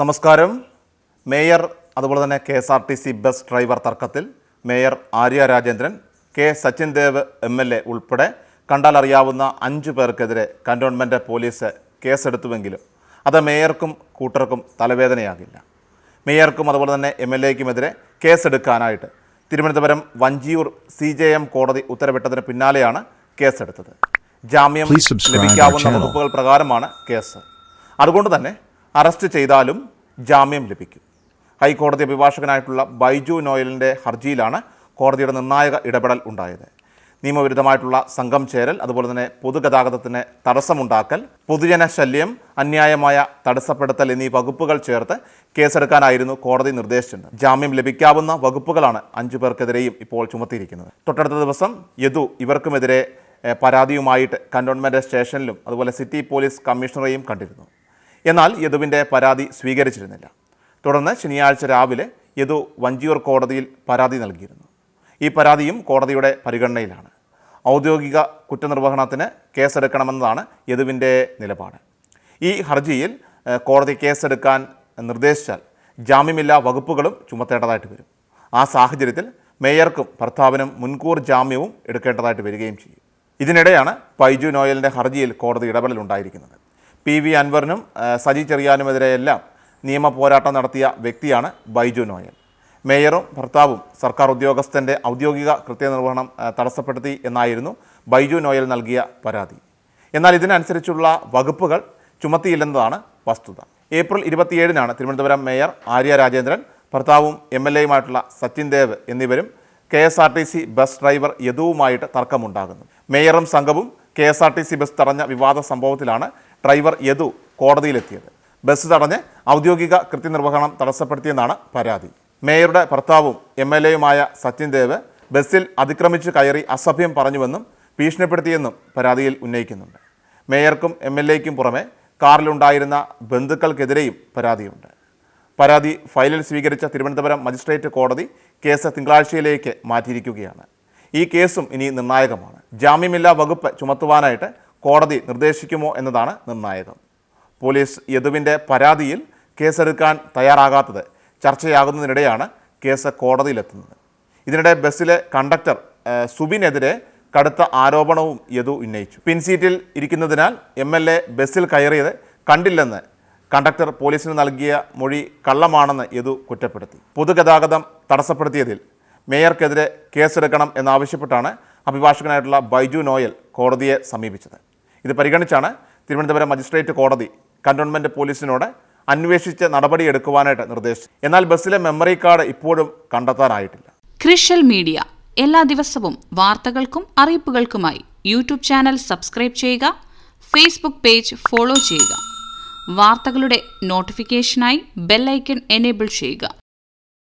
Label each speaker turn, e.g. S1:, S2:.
S1: നമസ്കാരം. മേയർ അതുപോലെ തന്നെ K S R T C bus driver തർക്കത്തിൽ mayor Arya Rajendran K Sachin Dev M L A ഉൾപ്പെടെ കണ്ടാൽ അറിയാവുന്ന അഞ്ചു പേർക്കെതിരെ കന്റോൺമെന്റ് പോലീസ് കേസെടുത്തുവെങ്കിലും അത് മേയർക്കും കൂട്ടർക്കും തലവേദനയാകില്ല. മേയർക്കും അതുപോലെ തന്നെ എം എൽ എക്കുമെതിരെ കേസെടുക്കാനായിട്ട് Thiruvananthapuram Vanchiyoor C J M കോടതി ഉത്തരവിട്ടതിന് പിന്നാലെയാണ് കേസെടുത്തത്. ജാമ്യം ലഭിക്കാവുന്ന. വകുപ്പുകൾ പ്രകാരമാണ് കേസ്. അതുകൊണ്ട് തന്നെ അറസ്റ്റ് ചെയ്താലും ജാമ്യം ലഭിക്കും. ഹൈക്കോടതി അഭിഭാഷകനായിട്ടുള്ള ബൈജു നോയലിന്റെ ഹർജിയിലാണ് കോടതിയുടെ നിർണായക ഇടപെടൽ ഉണ്ടായത്. നിയമവിരുദ്ധമായിട്ടുള്ള സംഘം ചേരൽ അതുപോലെ തന്നെ പൊതുഗതാഗതത്തിന് തടസ്സമുണ്ടാക്കൽ പൊതുജന ശല്യം അന്യായമായ തടസ്സപ്പെടുത്തൽ എന്നീ വകുപ്പുകൾ ചേർത്ത് കേസെടുക്കാനായിരുന്നു കോടതി നിർദ്ദേശിച്ചത്. ജാമ്യം ലഭിക്കാവുന്ന വകുപ്പുകളാണ് അഞ്ചു പേർക്കെതിരെയും ഇപ്പോൾ ചുമത്തിയിരിക്കുന്നത്. തൊട്ടടുത്ത ദിവസം യദു ഇവർക്കുമെതിരെ പരാതിയുമായിട്ട് കന്റോൺമെന്റ് സ്റ്റേഷനിലും അതുപോലെ സിറ്റി പോലീസ് കമ്മീഷണറെയും കണ്ടിരുന്നു. എന്നാൽ യദുവിന്റെ പരാതി സ്വീകരിച്ചിരുന്നില്ല. തുടർന്ന് ശനിയാഴ്ച രാവിലെ യദു വഞ്ചിയൂർ കോടതിയിൽ പരാതി നൽകിയിരുന്നു. ഈ പരാതിയും കോടതിയുടെ പരിഗണനയിലാണ്. ഔദ്യോഗിക കുറ്റനിർവഹണത്തിന് കേസെടുക്കണമെന്നതാണ് യദുവിന്റെ നിലപാട്. ഈ ഹർജിയിൽ കോടതി കേസെടുക്കാൻ നിർദ്ദേശിച്ചാൽ ജാമ്യമില്ലാ വകുപ്പുകളും ചുമത്തേണ്ടതായിട്ട് വരും. ആ സാഹചര്യത്തിൽ മേയർക്കും ഭർത്താവിനും മുൻകൂർ ജാമ്യവും എടുക്കേണ്ടതായിട്ട് വരികയും ചെയ്യും. ഇതിനിടെയാണ് പൈജു നോയലിന്റെ ഹർജിയിൽ കോടതി ഇടപെടലുണ്ടായിരിക്കുന്നത്. പി വി അൻവറിനും സജി ചെറിയാനുമെതിരെയെല്ലാം നിയമ പോരാട്ടം നടത്തിയ വ്യക്തിയാണ് ബൈജു നോയൽ മേയറും ഭർത്താവും സർക്കാർ ഉദ്യോഗസ്ഥന്റെ ഔദ്യോഗിക കൃത്യനിർവഹണം തടസ്സപ്പെടുത്തി എന്നായിരുന്നു ബൈജു നോയൽ നൽകിയ പരാതി. എന്നാൽ ഇതിനനുസരിച്ചുള്ള വകുപ്പുകൾ ചുമത്തിയില്ലെന്നതാണ് വസ്തുത. ഏപ്രിൽ ഇരുപത്തിയേഴിനാണ് തിരുവനന്തപുരം മേയർ ആര്യ രാജേന്ദ്രൻ ഭർത്താവും എം എൽ എയുമായിട്ടുള്ള സച്ചിൻ ദേവ് എന്നിവരും K S R T C bus driver യദുവുമായിട്ട് തർക്കമുണ്ടാകുന്നു. മേയറും സംഘവും K S R T C bus തടഞ്ഞ വിവാദ സംഭവത്തിലാണ് ഡ്രൈവർ യദു കോടതിയിലെത്തിയത്. ബസ് തടഞ്ഞ് ഔദ്യോഗിക കൃത്യനിർവഹണം തടസ്സപ്പെടുത്തിയെന്നാണ് പരാതി. മേയറുടെ ഭർത്താവും എം എൽ എയുമായ സച്ചിൻ ദേവ് ബസ്സിൽ അതിക്രമിച്ചു കയറി അസഭ്യം പറഞ്ഞുവെന്നും ഭീഷണിപ്പെടുത്തിയെന്നും പരാതിയിൽ ഉന്നയിക്കുന്നുണ്ട്. മേയർക്കും എം എൽ എക്കും പുറമെ കാറിലുണ്ടായിരുന്ന ബന്ധുക്കൾക്കെതിരെയും പരാതിയുണ്ട്. പരാതി ഫയലിൽ സ്വീകരിച്ച തിരുവനന്തപുരം മജിസ്ട്രേറ്റ് കോടതി കേസ് തിങ്കളാഴ്ചയിലേക്ക് മാറ്റിയിരിക്കുകയാണ്. ഈ കേസും ഇനി നിർണായകമാണ്. ജാമ്യമില്ലാ വകുപ്പ് ചുമത്തുവാനായിട്ട് കോടതി നിർദ്ദേശിക്കുമോ എന്നതാണ് നിർണായകം. പോലീസ് യദുവിന്റെ പരാതിയിൽ കേസെടുക്കാൻ തയ്യാറാകാത്തത് ചർച്ചയാകുന്നതിനിടെയാണ് കേസ് കോടതിയിലെത്തുന്നത്. ഇതിനിടെ ബസ്സിലെ കണ്ടക്ടർ സുബിനെതിരെ കടുത്ത ആരോപണവും യദു ഉന്നയിച്ചു. പിൻസീറ്റിൽ ഇരിക്കുന്നതിനാൽ എം എൽ എ ബസ്സിൽ കയറിയത് കണ്ടില്ലെന്ന് കണ്ടക്ടർ പോലീസിന് നൽകിയ മൊഴി കള്ളമാണെന്ന് യദു കുറ്റപ്പെടുത്തി. പൊതുഗതാഗതം തടസ്സപ്പെടുത്തിയതിൽ മേയർക്കെതിരെ കേസെടുക്കണം എന്നാവശ്യപ്പെട്ടാണ് അഭിഭാഷകനായിട്ടുള്ള ബൈജു നോയൽ കോടതിയെ സമീപിച്ചത്. ഇത് പരിഗണിച്ചാണ് തിരുവനന്തപുരം മജിസ്ട്രേറ്റ് കോടതി കന്റോൺമെന്റ് പോലീസിനോട് അന്വേഷിച്ച് നടപടിയെടുക്കുവാനായിട്ട് നിർദ്ദേശിച്ചു എന്നാൽ ബസ്സിലെ മെമ്മറി കാർഡ് ഇപ്പോഴും കണ്ടെത്താനായിട്ടില്ല.
S2: Crucial media. എല്ലാ ദിവസവും വാർത്തകൾക്കും അറിയിപ്പുകൾക്കുമായി യൂട്യൂബ് ചാനൽ സബ്സ്ക്രൈബ് ചെയ്യുക ഫേസ്ബുക്ക് പേജ് ഫോളോ ചെയ്യുക. വാർത്തകളുടെ നോട്ടിഫിക്കേഷനായി ബെല്ലൈക്കൺ എനേബിൾ ചെയ്യുക.